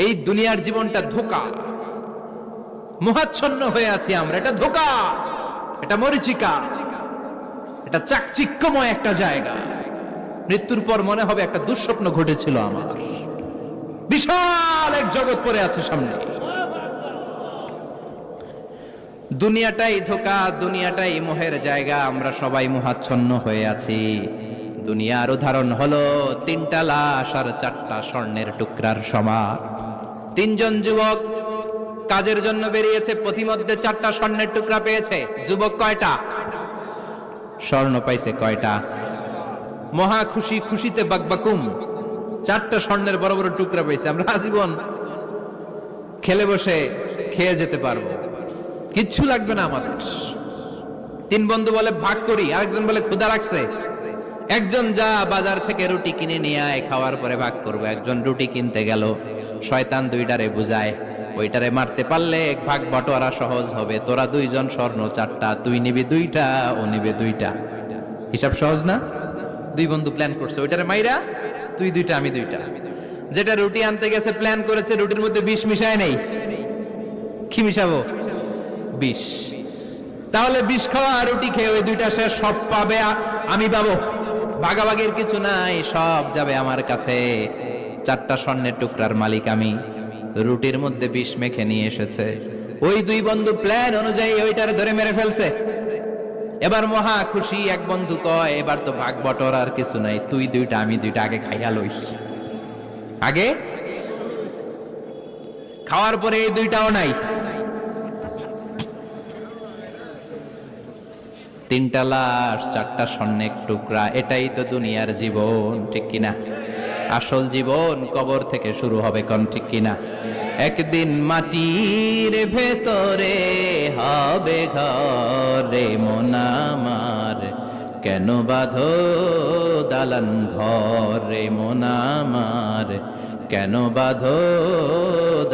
এই দুনিয়ার জীবনটা ধোকা। মোহাচ্ছন্ন হয়ে আছি আমরা, এটা ধোকা। এটা মরিচিকা। এটা চাকচিক্যময় একটা জায়গা। মৃত্যুর পর মনে হবে একটা দুঃস্বপ্ন ঘটেছিল আমার। বিশাল এক জগৎ পড়ে আছে সামনে। দুনিয়াটাই ধোকা, দুনিয়াটাই মোহের জায়গা, আমরা সবাই মোহাচ্ছন্ন হয়ে আছি। দুনিয়ার উদাহরণ হলো তিনটা লাশ আর চারটা স্বর্ণের টুকরার সমান তিনজন যুবক কাজের জন্য বেরিয়েছে, পথিমধ্যে চারটা স্বর্ণের টুকরা পেয়েছে। যুবক কয়টা? স্বর্ণ পাইছে কয়টা? মহা খুশি, খুশিতে বাকবাকুম। চারটা স্বর্ণের বড় বড় টুকরা পেয়েছে। আমরা আজীবন খেলে বসে খেয়ে যেতে পারব। কিচ্ছু লাগবে না আমাদের। তিন বন্ধু বলে, ভাগ করি। আরেকজন বলে, ক্ষুধা লাগছে। একজন যা বাজার থেকে রুটি কিনে নিয়ে আয়, খাওয়ার পরে ভাগ করব। একজন রুটি কিনতে গেল, শয়তান দুইটারে বুঝায়, ওইটারে মারতে পারলে এক ভাগ বটোয়ারা সহজ হবে। তোরা দুইজন স্বর্ণ চারটা, তুই নিবি দুইটা, ও নিবে দুইটা। হিসাব সহজ না? দুই বন্ধু প্ল্যান করছে, ওইটারে মাইরা তুই দুইটা, আমি দুইটা। যেটা রুটি আনতে গেছে প্ল্যান করেছে, রুটির মধ্যে বিষ মিশায় নেই। কি মিশাবো? বিষ। তাহলে বিষ খাওয়া রুটি খেয়ে ওই দুইটা সে সব পাবে আমি পাবো। ভাগাভাগির কিছু নাই, সব যাবে আমার কাছে। চারটা স্বর্ণের টুকরার মালিক আমি। রুটির মধ্যে বিষ মেখে নিয়ে এসেছে। ওই দুই বন্ধু প্ল্যান অনুযায়ী ওইটার ধরে মেরে ফেলছে। এবার মহা খুশি এক বন্ধু কয়, এবার তো ভাগ বটর, আর কিছু নাই। তুই দুইটা, আমি দুইটা, আগে খাইয়া লইস। আগে? খাওয়ার পরে এই দুইটাও নাই। তিনটা লাশ চারটা স্বর্ণের টুকরা, এটাই তো দুনিয়ার জীবন, ঠিক কিনা? আসল জীবন কবর থেকে শুরু হবে কোন, ঠিক কিনা? একদিন মাটির ভেতরে হবে ঘরে মোনামার কেন বাঁধো দালান ঘরে মোনামার কেন বাঁধো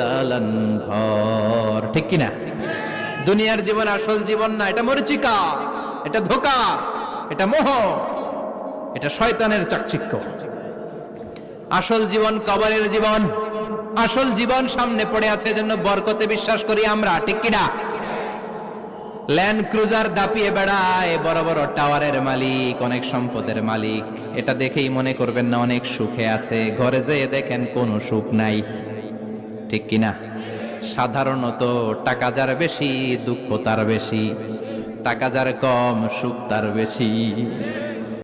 দালান ঘর, ঠিক কিনা? দুনিয়ার জীবন আসল জীবন না, এটা মরিচিকা। এটা ধোকা, এটা মোহ, এটা শয়তানের চাকচিক্য। আসল জীবন কবরের জীবন, আসল জীবন সামনে পড়ে আছে জন্য বরকতে বিশ্বাস করি আমরা, ঠিক কিনা? ল্যান্ড ক্রুজার দাপিয়ে বেড়ায়, বড় বড় টাওয়ারের মালিক, অনেক সম্পদের মালিক। এটা দেখেই মনে করবেন না অনেক সুখে আছে, ঘরে যেয়ে দেখেন কোনো সুখ নাই। ঠিক কিনা? সাধারণত টাকা যার বেশি, দুঃখ তার বেশি। টাকা যার কম সুখ তার বেশি।